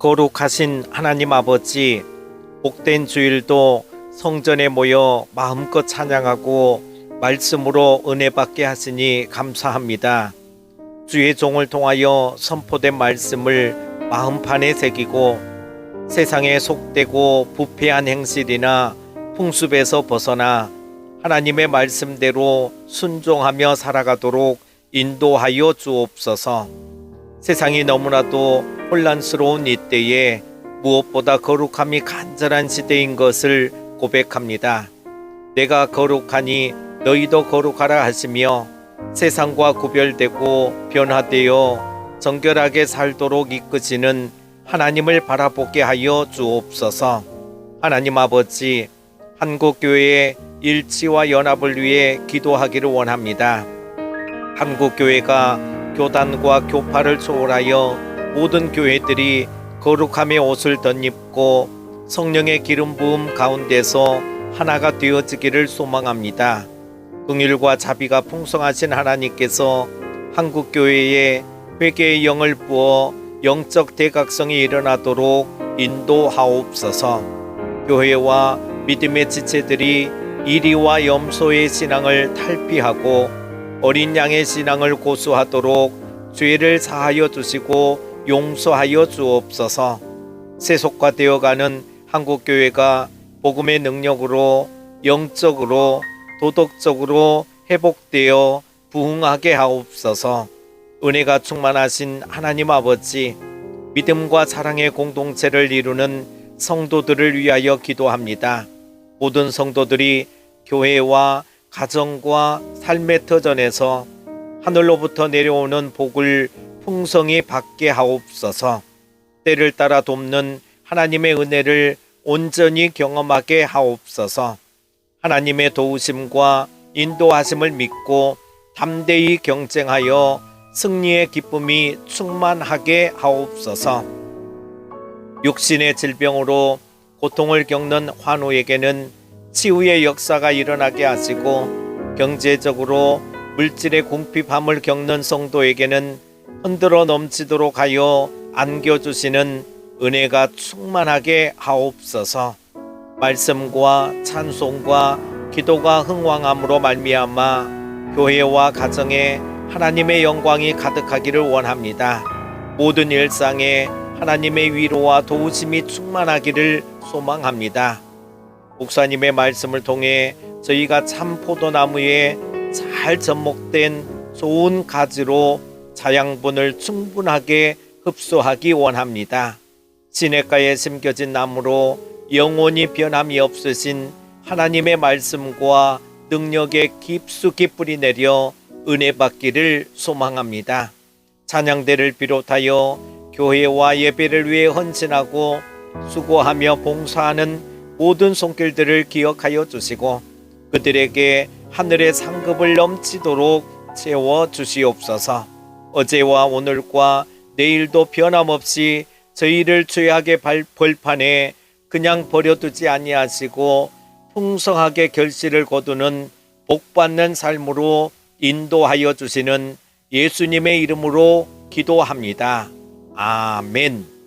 거룩하신 하나님 아버지, 복된 주일도 성전에 모여 마음껏 찬양하고 말씀으로 은혜 받게 하시니 감사합니다. 주의 종을 통하여 선포된 말씀을 마음판에 새기고 세상에 속되고 부패한 행실이나 풍습에서 벗어나 하나님의 말씀대로 순종하며 살아가도록 인도하여 주옵소서. 세상이 너무나도 혼란스러운 이때에 무엇보다 거룩함이 간절한 시대인 것을 고백합니다. 내가 거룩하니 너희도 거룩하라 하시며 세상과 구별되고 변화되어 정결하게 살도록 이끄시는 하나님을 바라보게 하여 주옵소서. 하나님 아버지, 한국교회의 일치와 연합을 위해 기도하기를 원합니다. 한국교회가 교단과 교파를 초월하여 모든 교회들이 거룩함의 옷을 덧입고 성령의 기름 부음 가운데서 하나가 되어지기를 소망합니다. 긍휼과 자비가 풍성하신 하나님께서 한국 교회에 회개의 영을 부어 영적 대각성이 일어나도록 인도하옵소서. 교회와 믿음의 지체들이 이리와 염소의 신앙을 탈피하고 어린 양의 신앙을 고수하도록 죄를 사하여 주시고 용서하여 주옵소서. 세속화되어가는 한국 교회가 복음의 능력으로 영적으로 도덕적으로 회복되어 부흥하게 하옵소서. 은혜가 충만하신 하나님 아버지, 믿음과 사랑의 공동체를 이루는 성도들을 위하여 기도합니다. 모든 성도들이 교회와 가정과 삶의 터전에서 하늘로부터 내려오는 복을 풍성히 받게 하옵소서. 때를 따라 돕는 하나님의 은혜를 온전히 경험하게 하옵소서. 하나님의 도우심과 인도하심을 믿고 담대히 경쟁하여 승리의 기쁨이 충만하게 하옵소서. 육신의 질병으로 고통을 겪는 환우에게는 치유의 역사가 일어나게 하시고 경제적으로 물질의 궁핍함을 겪는 성도에게는 흔들어 넘치도록 하여 안겨주시는 은혜가 충만하게 하옵소서. 말씀과 찬송과 기도가 흥왕함으로 말미암아 교회와 가정에 하나님의 영광이 가득하기를 원합니다. 모든 일상에 하나님의 위로와 도우심이 충만하기를 소망합니다. 목사님의 말씀을 통해 저희가 참 포도나무에 잘 접목된 좋은 가지로 자양분을 충분하게 흡수하기 원합니다. 시냇가에 심겨진 나무로 영원히 변함이 없으신 하나님의 말씀과 능력에 깊숙이 뿌리 내려 은혜 받기를 소망합니다. 찬양대를 비롯하여 교회와 예배를 위해 헌신하고 수고하며 봉사하는 모든 손길들을 기억하여 주시고 그들에게 하늘의 상급을 넘치도록 채워 주시옵소서. 어제와 오늘과 내일도 변함없이 저희를 죄악의 발- 벌판에 그냥 버려두지 아니하시고 풍성하게 결실을 거두는 복받는 삶으로 인도하여 주시는 예수님의 이름으로 기도합니다. 아멘.